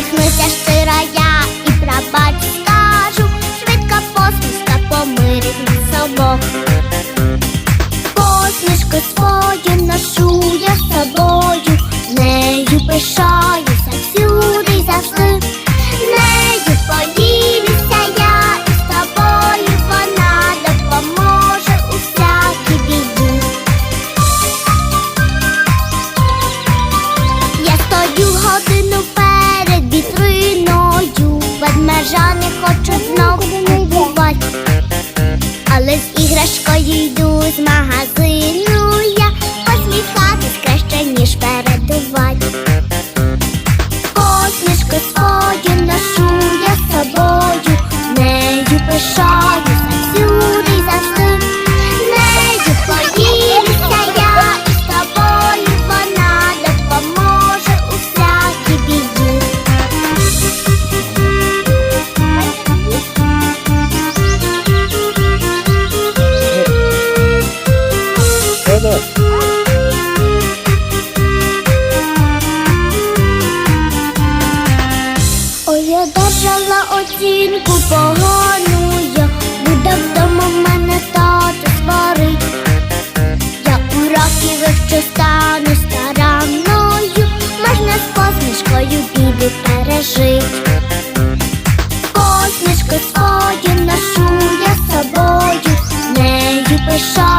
Усміхнися щира я і прабач скажу, швидка посмішка помирить нас обох. Посмішку свою ношу я з собою ніж передувати. Посмішку свою ношу я з собою, нею пишаюся всюди й завжди. Тобою вона допоможе у всякій я держала оцінку погану я Буде вдома мене тато сварить. Я уроки вивчу стану старанною Можна з посмішкою біду пережить Посмішку свою ношу я з собою. Нею пишаюся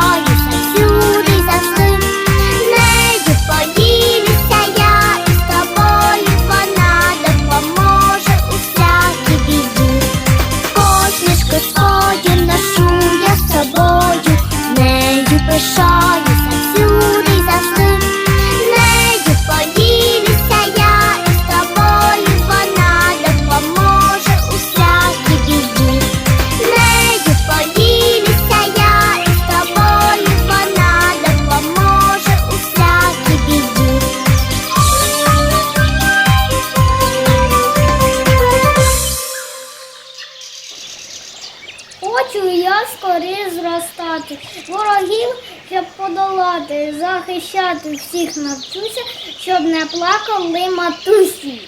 Хочу я скорі зростати, ворогів, щоб подолати, захищати всіх навчуся, щоб не плакали матусі.